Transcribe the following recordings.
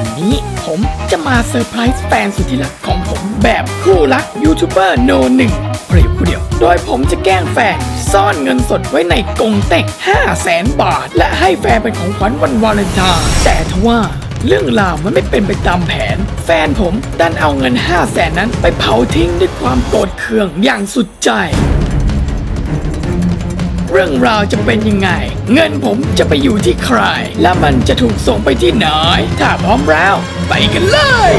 วันนี้ผมจะมาเซอร์ไพรส์แฟนสุดที่รักของผมแบบคู่รักยูทูบเบอร์โนหนึ่งเพียงผู้เดียว โดยผมจะแกล้งแฟน ซ่อนเงินสดไว้ในกงเต็ก5แสนบาท และให้แฟนเป็นของขวัญวันวาเลนไทน์แต่ทว่าเรื่องราวมันไม่เป็นไปตามแผน แฟนผมดันเอาเงิน5แสนนั้นไปเผาทิ้งด้วยความโกรธเคืองอย่างสุดใจ เรื่องราวจะเป็นยังไง เงินผมจะไปอยู่ที่ใคร และมันจะถูกส่งไปที่ไหน ถ้าพร้อมแล้ว ไปกันเลย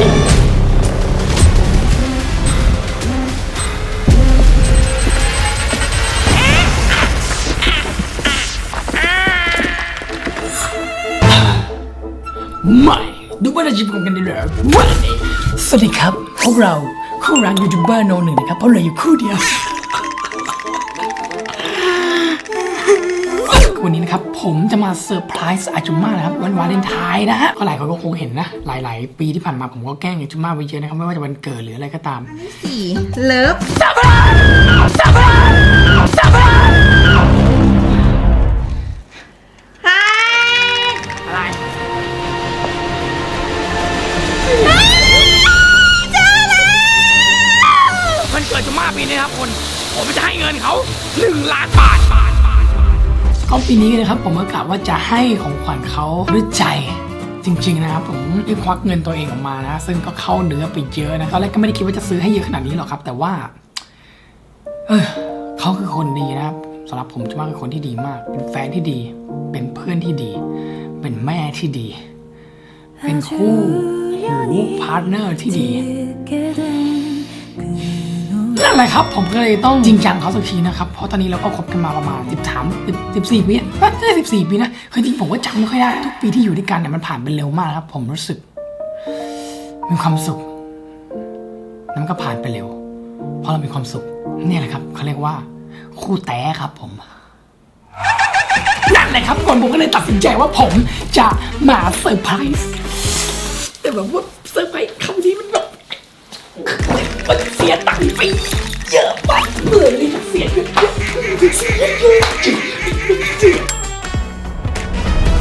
ไม่ดูว่าเราจะพบกันได้เหรอวันนี้สวัสดีครับ พวกเราคู่รักยูทูบเบอร์โนหนึ่งนะครับ เพราะเราอยู่คู่เดียว ครับ ผมจะมาเซอร์ไพรส์อาจุม่านะครับวันวาเลนไทน์นะฮะก็หลายคนก็คงเห็นนะ หลาย ๆ ปีที่ผ่านมาผมก็แกล้งอาจุม่าไปเยอะนะครับไม่ว่าจะวันเกิดหรืออะไรก็ตามสี่เลิฟอะไร ปีนี้นะครับผมก็กะว่าจะให้ของขวัญเขาด้วยใจจริงๆนะครับผมได้ควักเงินตัวเองออกมานะ ซึ่งก็เข้าเนื้อไปเยอะนะตอนแรกก็ไม่ได้คิดว่าจะซื้อให้เยอะขนาดนี้หรอกครับ แต่ว่า เออเขาคือคนดีนะครับสำหรับผมจุม่าคือคนที่ดีมาก เป็นแฟนที่ดี เป็นเพื่อนที่ดี เป็นแม่ที่ดี เป็นคู่หูพาร์ทเนอร์ที่ดี นั่นแหละครับ ผมก็เลยต้องจริงจังเขาสักทีนะครับ เพราะตอนนี้เราก็คบกันมาประมาณ 13 14 ปีไม่ใช่14 ปีนะคือจริงผมก็จำไม่ค่อยได้ทุกปีที่อยู่ด้วยกันเนี่ยมันผ่านไปเร็วมากครับ ผมรู้สึก มีความสุขแล้วมันก็ผ่านไปเร็ว เพราะเรามีความสุขนี่แหละครับเขาเรียกว่า คู่แต้ครับผมนั่นแหละครับก่อนผมก็เลยตัดสินใจว่าผมจะมาเซอร์ไพรส์แต่แบบว่าเซอร์ไพรส์คำนี้มัน มันเสียตังค์ไปเยอะมากเลยเสีย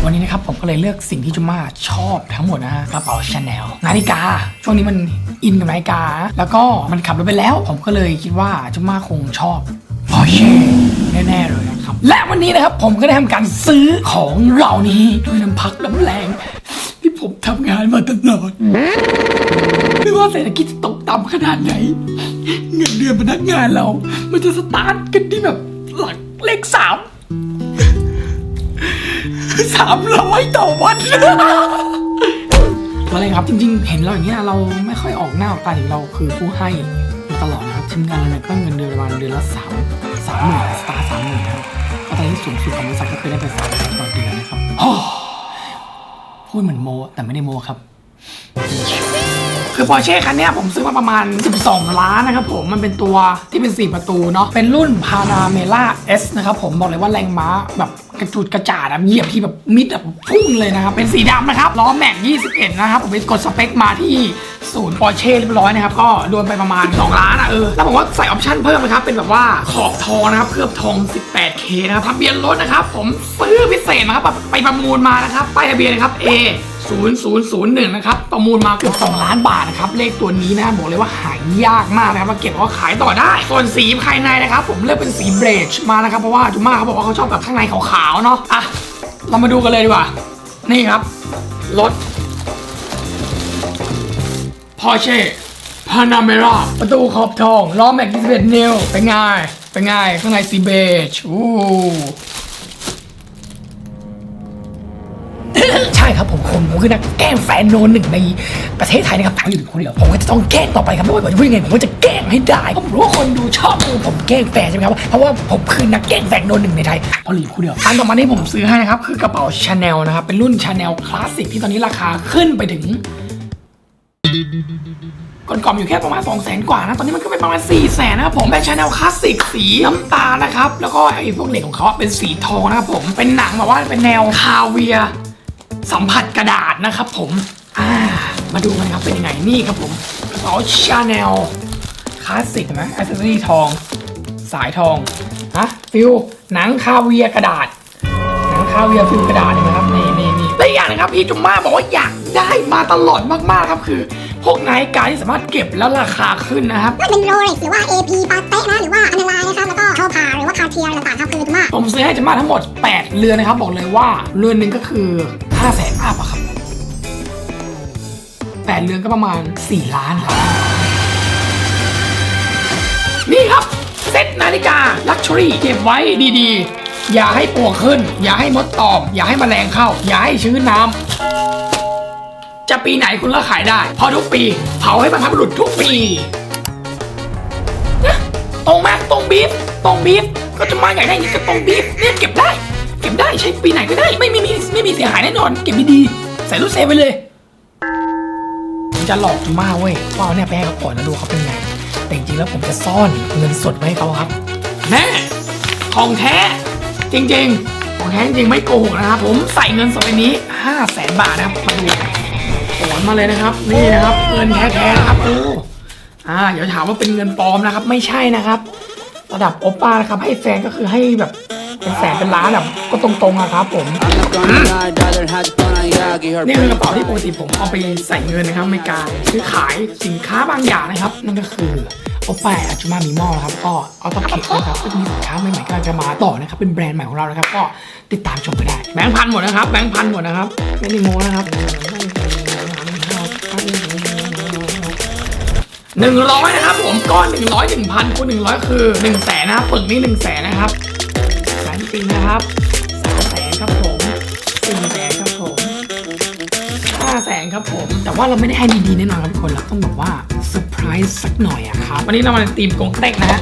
วันนี้นะครับผมก็เลยเลือกสิ่งที่จุม่าชอบทั้งหมดนะฮะกระเป๋าชาแนลนาฬิกา ช่วงนี้มันอินกับนาฬิกา แล้วก็มันขับรถไปแล้ว ผมก็เลยคิดว่าจุม่าคงชอบพอเช่แน่ๆเลยนะครับ และวันนี้นะครับผมก็ได้ทำการซื้อของเหล่านี้ด้วยน้ำพักน้ำแรง ที่ผมทำงานมาตลอด ไม่ว่าเศรษฐกิจจะตกต่ำขนาดไหน เงินเดือนพนักงานเรา มันจะสตาร์ทกันที่แบบหลักเลขสามสามร้อยต่อวันอะไรครับ จริงๆ เห็นเราอย่างเงี้ยเราไม่ค่อยออกหน้าออกตาอย่างเราคือผู้ให้มาตลอดนะครับทีมงานเราเนี่ยก็เงินเดือนประมาณเดือนละสามสามหมื่นสตาร์สามหมื่นครับก็ตอนที่สูงสุดของบริษัทก็เคยได้ไปสามแสนต่อเดือนนะครับพูดเหมือนโมแต่ไม่ได้โมครับ คือปอร์เช่คันนี้ผมซื้อมาประมาณ 12 ล้านนะครับผมมันเป็นตัวที่เป็น 4 ประตูเนาะเป็นรุ่น Panamera S นะครับผมบอกเลยว่าแรงม้าแบบกระจุดกระจาดอะเหยียบที่แบบมิดแบบพุ่งเลยนะครับ เป็นสีดำนะครับล้อแม็ก 21 นะครับ ผมไปกดสเปคมาที่ศูนย์ปอร์เช่เรียบร้อยนะครับ ก็โดนไปประมาณ 2 ล้านอะเออ แล้วผมก็ใส่ออปชั่นเพิ่มนะครับ เป็นแบบว่าขอบทองนะครับ เคลือบทอง 18K นะครับทะเบียนรถนะครับ ผมซื้อพิเศษนะครับ ไปประมูลมานะครับป้ายทะเบียนนะครับ A 0001 นะครับ ประมูลมาเกือบ2ล้านบาทนะครับ เลขตัวนี้นะบอกเลยว่าหายยากมากนะครับมาเก็บว่าขายต่อได้ ส่วนสีภายในนะครับ ผมเลือกเป็นสีเบรชมานะครับ เพราะว่าจุม่าเขาบอกว่าเขาชอบแบบข้างในขาวๆเนาะอะเรามาดูกันเลยดีกว่า นี่ครับ รถ Porsche Panamera ประตูขอบทองล้อแม็ก21นิ้วเป็นไงเป็นไงข้างในสีเบจอู้ ครับผมผมผมคือนักแกล้งแฟนโนนหนึ่งในประเทศไทยนะครับตั้งอยู่คนเดียวผมก็จะต้องแกล้งต่อไปครับไม่ว่าจะพูดยังไงผมก็จะแกล้งให้ได้เพราะผมรู้ว่าคนดูชอบดูผมแกล้งแฟนใช่ไหมครับเพราะว่าผมคือนักแกล้งแฟนโนนหนึ่งในไทยพราะหลีคนเดียวอันต่อมาที่ผมซื้อให้นะครับคือกระเป๋าชาแนลนะครับเป็นรุ่นชาแนลคลาสสิกที่ตอนนี้ราคาขึ้นไปถึงก่อนๆอยู่แค่ประมาณ 2 0 0แสนกว่านะ ตอนนี้มันก็เป็นประมาณ 4 0 0แสนนะครับผมเป็นชาแนลคลาสสิกสีน้ำตาลนะครับ แล้วก็ไอ้พวกเหล็กของเขาเป็นสีทองนะครับผม เป็นหนังแบบว่าเป็นแนวคาเวีย สัมผัสกระดาษนะครับผมอ่ามาดูกันครับเป็นยังไงนี่ครับผมกระเป๋าชาแนลคลาสสิกนไหมอ c เซสซอรี่ทอง สายทองฮะฟิลหนังคาเวียกระดาษ หนังคาเวียฟิลกระดาษเห็นไหมครับนี่นี่นี่และอีกอย่างนึงครับพี่จุมม่าบอกว่าอยากได้มาตลอดมากๆครับคือพวกนาฬิกาที่สามารถเก็บแล้วราคาขึ้นนะครับไม่ว่าเป็นโรเล็กหรือว่า AP ปาเต้นะหรือว่าอนาไลนะครับแล้วก็โชพาหรือว่าคา เทียอะไรต่างๆครับคือมาผมซื้อให้จะมาทั้งหมด 8 เรือนนะครับ บอกเลยว่าเรือนหนึ่งก็คือ5แสนอัพอะครับ8เรือนก็ประมาณ 4 ล้านครับ นี่ครับเซ็ตนาฬิกาลักชัวรี่เก็บไว้ดีๆ อย่าให้ปวกขึ้น อย่าให้มดตอม อย่าให้แมลงเข้า อย่าให้ชื้นน้ำจะปีไหนคุณก็ขายได้ เพราะทุกปี เผาให้บรรพบุรุษทุกปี ตรงไหมตรงบีฟตรงบีฟ ก็จะมาใหญ่ได้ย่างนี้ก็ตรงบีฟเนี่ยเก็บได้ เก็บได้ใช้ปีไหนก็ได้ ไม่ไม่มีไม่มีเสียหายแน่นอน เก็บดีๆใส่รูเซฟไว้เลยผมจะหลอกจุมาเว้ยว่าเอาเนี่ยไปให้เขาก่อนแล้วดูเขาเป็นไง แต่จริงๆแล้วผมจะซ่อนเงินสดไว้ให้เขาครับแน่ของแท้จริงๆของแท้จริงไม่โกหกนะครับผมใส่เงินสดในนี้5 0 0แสนบาทนะครับมาดูถอนมาเลยนะครับ นี่นะครับ เงินแท้ๆนะครับโอ้อ่าเดี๋ยวถามว่าเป็นเงินปลอมนะครับ ไม่ใช่นะครับ ระดับโอป้านะครับให้แฟนก็คือให้แบบเป็นแสนเป็นล้านแบบก็ตรงๆอะครับผมนี่คือกระเป๋าที่ปกติผมเอาไปใส่เงินนะครับในการซื้อขายสินค้าบางอย่างนะครับ นั่นก็คือโอป้าอาจูมามีมอลนะครับก็เอาตะเข็บนะครับซึ่งมีสินค้าใหม่ๆกำลังจะมาต่อนะครับเป็นแบรนด์ใหม่ของเรานะครับ ก็ติดตามชมไปได้แบงค์พันหมดนะครับแบงค์พันหมดนะครับไม่ได้โม้นะครับ หนึ่งร้อยนะครับผมก้อนหนึ่งร้อยหนึ่งพันคูณหนึ่งร้อยคือหนึ่งแสนนะครับปึกนี่หนึ่งแสนนะครับแสนจริงนะครับสามแสนครับผมสี่แสนครับผมห้าแสนครับผม แต่ว่าเราไม่ได้ให้ดีๆแน่นอนครับทุกคนเราต้องแบบว่าเซอร์ไพรส์สักหน่อยอะครับ วันนี้เรามาในทีมกงเต็กนะฮะ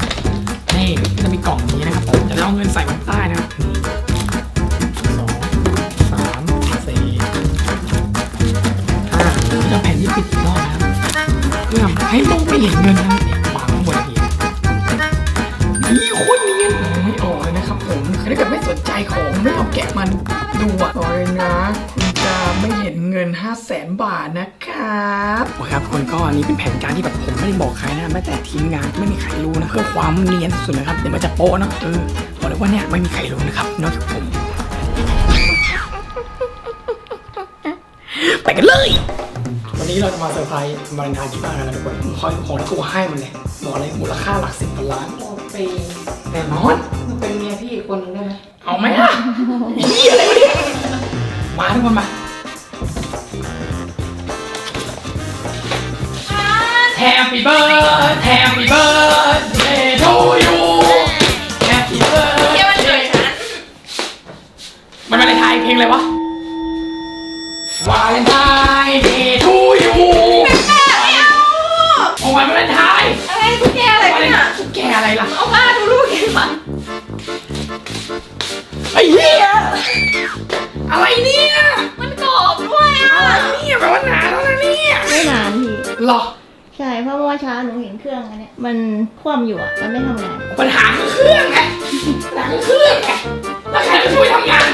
นี่จะมีกล่องอย่างนี้นะครับผมจะเอาเงินใส่ไว้ใต้นะ ให้มองไม่เห็นเงินนะครับเนี่ยวางข้างบนอย่างนี้นี่โคตรเนียนไม่ออกเลยนะครับผมคือถ้าเกิดไม่สนใจของไม่เอาแกะมันดูอะบอกเลยนะคุณจะไม่เห็นเงิน 5 0 0แสนบาทนะครับโอเคครับทุกคนก็อันนี้เป็นแผนการที่แบบผมไม่ได้บอกใครนะแม้แต่ทีมงานไม่มีใครรู้นะเพื่อความเนียนสุดนะครับเดี๋ยวมันจะโป๊ะเนอะเออบอกเลยว่าเนี่ยไม่มีใครรู้นะครับนอกจากผมไปกันเลย วันนี้เราจะมาเซอร์ไพรส์วาเลนไทน์ที่บ้านกันนะทุกคนคอยของที่กูให้มันเลยบอกเลยมูลค่าหลักสิบพันล้านไปแน่นอนเป็นเมียพี่อีกคนนึงได้ไหมเอาไหมล่ะเฮียอะไรวะเนี่ยมาทุกคนมา Happy birthday Happy birthday to you Happy เที่ยววันเกิด birthday ฉันมันมาในไทยเพลงอะไรวะวาเลนไทน์ ไอ้เหี้ยอะไรเนี่ยมันกรอบด้วยอะ อะไรเนี่ยแปลว่านานแล้วนะเนี่ยไม่นานพี่ หรอ ใช่ เพราะเมื่อเช้าหนูเห็นเครื่องอันเนี้ยมันคว่ำอยู่อะ มันไม่ทำงาน ปัญหาคือเครื่องไงปัญหาคือเครื่องไงแล้วใครจะช่วยทำงาน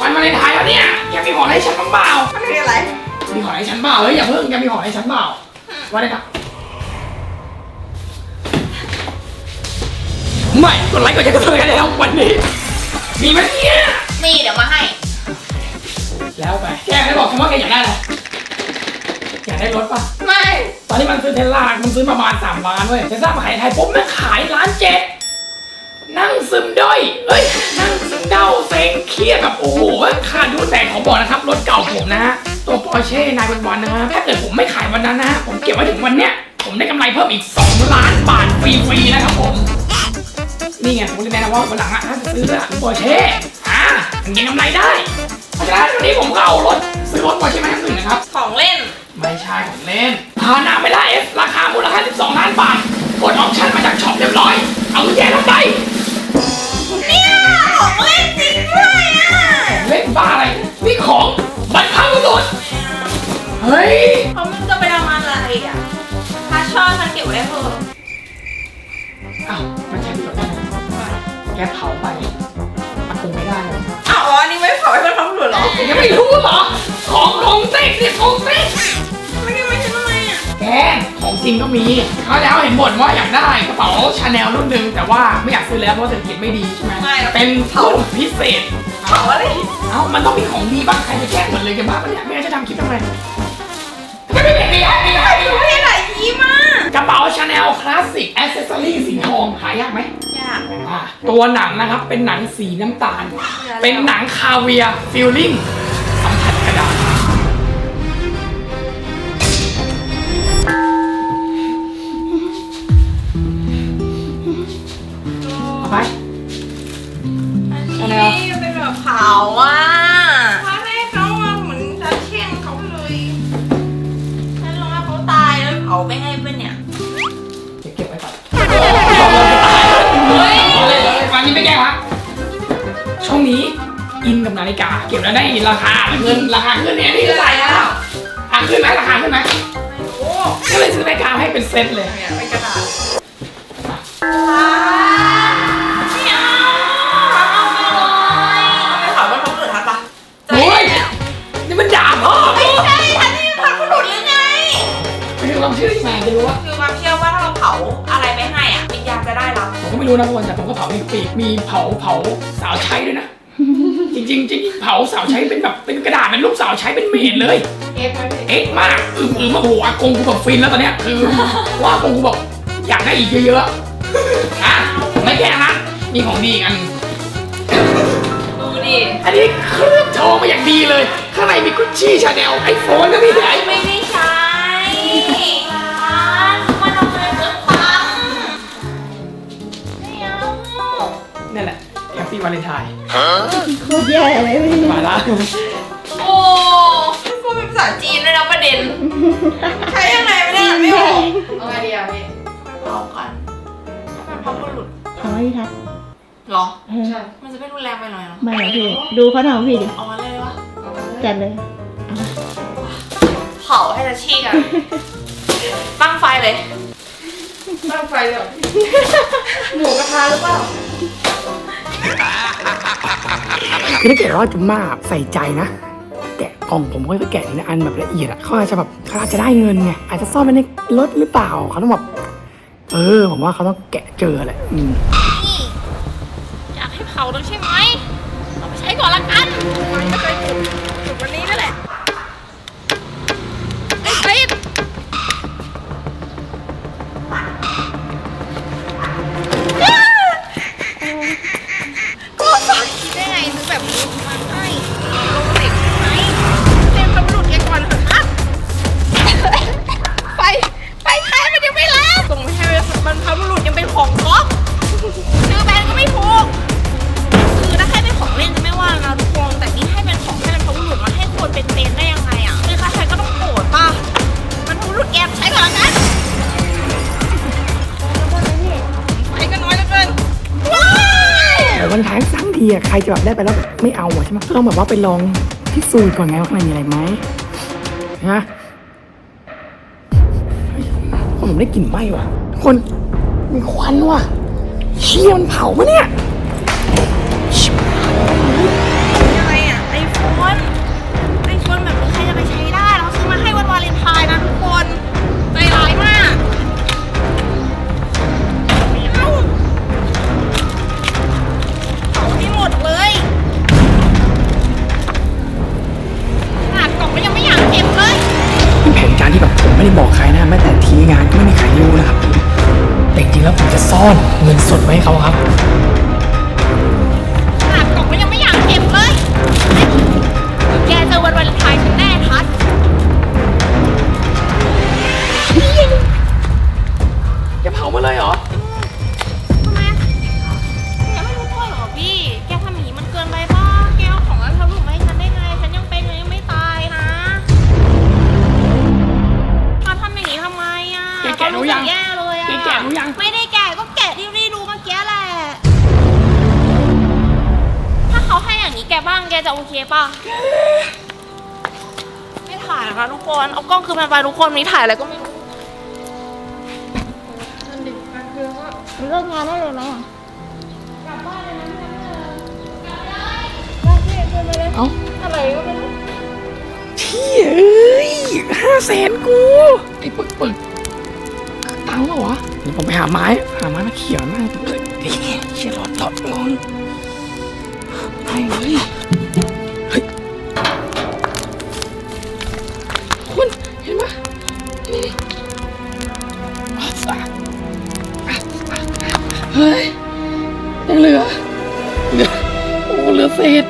วันวาเลนไทน์แล้วเนี่ยแกมีของให้ฉันบ้างเปล่ามันคืออะไร มีของให้ฉันเปล่าเฮ้ยอย่าเพิ่งแกมีของให้ฉันเปล่าวันไหนครั บไม่ กดไลค์กดแชร์กดติดตามกันแล้ววันนี้ มีไหมเนี่ยมีเดี๋ยวมาให้ แล้วไป แกได้บอกฉันว่าแกอยากได้อะไรอยากได้รถป่ะไม่ ตอนนี้มันซื้อเทสลามันซื้อประมาณสามล้านเว้ยเทสลามาขายในไทยปุ๊บแม่งขายล้านเจ็ดนั่งซึมด้อยเอ้ย นั่งซึมเด้าเซ็งเครียดแบบโอ้โหขาดดูแต่ขอบอกนะครับ รถเก่าผมนะฮะ ตัวปอร์เช่นายวันวันนะฮะถ้าเกิดผมไม่ขายวันนั้นนะฮะผมเก็บไว้ถึงวันเนี้ย ผมได้กำไรเพิ่มอีก 2 ล้านบาทฟรีๆนะครับผม นี่ไงผมเลยแนะนำว่าวันหลังอะถ้าจะซื้ออะปอร์เช่อะมันยังกำไรได้ เพราะฉะนั้นวันนี้ผมก็เอารถซื้อรถปอร์เช่มาให้หนึ่งนะครับ ของเล่น ไม่ใช่ของเล่นพานาเมล่าเอสราคามูลค่า 12 ล้านบาทกดออปชั่นมาจากช็อปเรียบร้อย เอากุญแจรับไป แกเผาไปมันคงไม่ได้เลยอ้าวอ๋ออันนี้ไม่ขอให้มันทำหรือเหรอยังไม่รู้เหรอ ของของเต็กเนี่ยของเต็กไม่ได้ไม่ใช่ทำไมอะแกของจริงก็มีเขาวแล้วเห็นบ่นว่าอยากได้กระเป๋าชาแนลรุ่นหนึ่งแต่ว่าไม่อยากซื้อแล้วเพราะเศรษฐกิจไม่ดีใช่ไหมไม่หรอกเป็นรุ่นพิเศษเผเผาอะไรเอ้ามันต้องมีของดีบ้างใครจะแกล้งหมดเลยกันบ้างเนี่ยไม่งั้นจะทำคลิปทำไมทำไมไม่เป็นไม่ได้ไม่ได้ไม่ได้ไม่ไหลยิ้มอะกระเป๋าชาแนลคลาสสิกแอสเซสซอรี่สีทองหายากไหมอ ยากอ่าตัวหนังนะครับเป็นหนังสีน้ำตาล เป็นหนังคาเวียฟิลลิ่งสัมผัสกระดาษเอาไปอันนี้เป็นแบบเผาอะ นกับนาฬิกา เก็บแล้วได้ราคาเงินราคาขึ้นเนี่ยนี่ก็ใส่แล้วราคาขึ้นไหมราคาขึ้นไหมโอ้ก็เลยซื้อนาฬิกาให้เป็นเซ็ตเลยเนี่ยเป็นกระดาษไม่เอาไม่เผามันเขาเกิดทันปะโอ้ยนี่มันด่าพ่อไม่ใช่ฉันนี่ผักหลุดหรือไงไม่รู้ความเชื่อที่มาจะรู้ว่าคือความเชื่อว่าถ้าเราเผาอะไรไม่ให้อะวิญญาณจะได้รับผมก็ไม่รู้นะทุกคนแต่ผมก็เผามีปีกมีเผาเผาสาวใช้ด้วยนะ จริงๆจริงๆเผาสาวใช้เป็นแบบเป็นกระดาษเป็นรูปสาวใช้เป็นเมดเลย เอฟไหมพี่เอ๊ะมากอืมอืมโอ้โหอากงกูแบบฟินแล้วตอนเนี้ยคือ ว่าอากงกูบอกอยากได้อีกเยอะๆอะไม่แค่นั้นมีของดีอีกอันหนึ่งดูดิอันนี้เคลือบทองมาอย่างดีเลย ข้างในมีกุชชี่ชาแนลไอโฟนก็มีไอไม่ได้ โอ้พูดเป็นภาษาจีนด้วยนะประเด็น ใช้ยังไงไม่ได้ไม่ออกเอาไงดีอะพี่เผากันมันพับบุรุษเอาไว้พี่ทัศน์เหรอ เออมันจะไม่รุนแรงไปหน่อยเหรอ ไม่หรอกพี่ ดูเขาทำพี่ดิ เอามาเลยวะจัดเลย เผาให้จะชี้กัน ตั้งไฟเลย ตั้งไฟเลยหมูกระทะหรือเปล่า คือถ้าเกิดว่าจุมม่าใส่ใจนะ แกะกล่องผมก็จะแกะทีละอันแบบละเอียดอะเขาอาจจะแบบเขาอาจจะได้เงินไงอาจจะซ่อนไว้ในรถหรือเปล่าเขาต้องแบบเออผมว่าเขาต้องแกะเจอแหละอืมอยากให้เผาต้องใช่ไหมเอาไปใช้ก่อนละกันมันก็เคย วันท้ายสร้างทีอะใครจะแบบได้ไปแล้วไม่เอาอะใช่ไหมต้องแบบว่าไปลองพิสูจน์ก่อนไงว่าข้างในมีอะไรไหมนะผมได้กลิ่นไหม้ว่ะคนมีควันว่ะเชี่ยมันเผาปะเนี่ย ซ่อนเงินสดไว้ให้เขาครับ จะโอเคป่ะ ไม่ถ่ายนะคะทุกคน เอากล้องคืนมันไปทุกคนนี้ถ่ายอะไรก็ไม่รู้เลิกงานได้เลยไหมอะเอ้าอะไรก็ไม่รู้เชี่ยเอ้ยห้าแสนกูไอ้ปึกปึกตังค์เหรอวะเดี๋ยวผมไปหาไม้ หาไม้มาเขี่ยมันเลยเฮ้ยเชี่ยหลอดหลอดลองช่เลย โอ้เหลือเศษ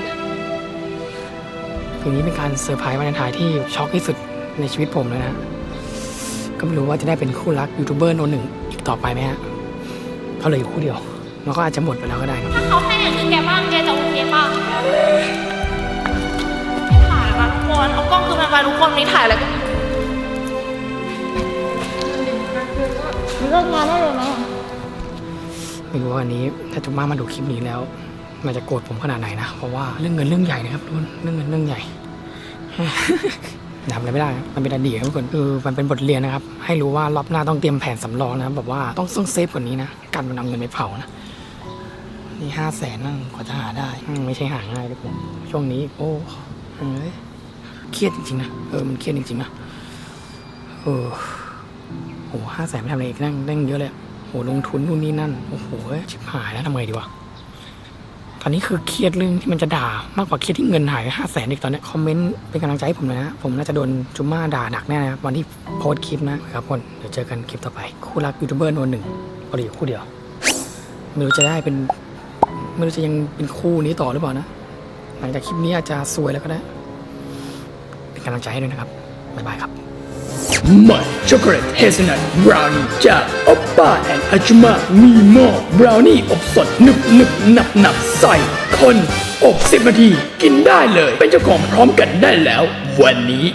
คืนนี้เป็นการเซอร์ไพรส์วันไทายที่ช็อกที่สุดในชีวิตผมเลยนะ ก็ไม่รู้ว่าจะได้เป็นคู่รักยูทูบเบอร์โนนหนึ่งอีกต่อไปไหมฮะเขาเหลืออยู่คู่เดียวแล้วก็อาจจะหมดไปแล้วก็ได้ครับ ถ้าเขาให้อย่างนี้แกบ้างแกจะโอเคป่ะไม่ถ่ายแล้วนะทุกคนเอากล้องคือมันไปทุกคนนี่ถ่ายอะไรก็มันเลิกงานได้เลยไหมอะไม่รู้ว่าวันนี้ถ้าจุ๊มามาดูคลิปนี้แล้ว มันจะโกรธผมขนาดไหนนะ เพราะว่าเรื่องเงินเรื่องใหญ่นะครับทุกคนเรื่องเงินเรื่องใหญ่ทำอะไรไม่ได้ครับมันเป็นอดีตครับทุกคนคือมันเป็นบทเรียนนะครับ ให้รู้ว่ารอบหน้าต้องเตรียมแผนสำรองนะครับแบบว่าต้องต้องเซฟกว่านี้นะการมันเอาเงินไปเผานะ นี่ห้าแสนนั่งกว่าจะหาได้ ไม่ใช่หาง่ายทุกคนช่วงนี้ โอ้เอ้ยเครียดจริงๆนะ เออ มันเครียดจริงๆนะเออโอ้ห้าแสนไม่ทำอะไรอีกนั่งนั่งเยอะเลยอะโหลงทุนนู่นนี่นั่น โอ้โหชิบหายแล้วทำไงดีวะ ตอนนี้คือเครียดเรื่องที่มันจะด่ามากกว่าเครียดที่เงินหายห้าแสนอีกตอนนี้คอมเมนต์เป็นกำลังใจให้ผมหนะฮะผมน่าจะโดนจุมม่าด่าหนักแน่นะครับวันที่โพสต์คลิปนะครับคนเดี๋ยวเจอกันคลิปต่อไป คู่รักยูทูบเบอร์โนนหนึ่งเอาดีคู่เดียว ไม่รู้จะได้เป็นไม่รู้จะยังเป็นคู่นี้ต่อหรือเปล่านะหลังจากคลิปนี้อาจจะซวยแล้วก็ได้ เป็นกำลังใจให้ด้วยนะครับบ๊ายบายครับ มัดช็อกโกแลตเฮซนัทบราวนี่จากอปป้าแอนอาจุมามีหม้อบราวนี่อบสดหนึบหนึบหนับหนับใส่คนอบสิบนาที กินได้เลย เป็นเจ้าของพร้อมกันได้แล้ว วันนี้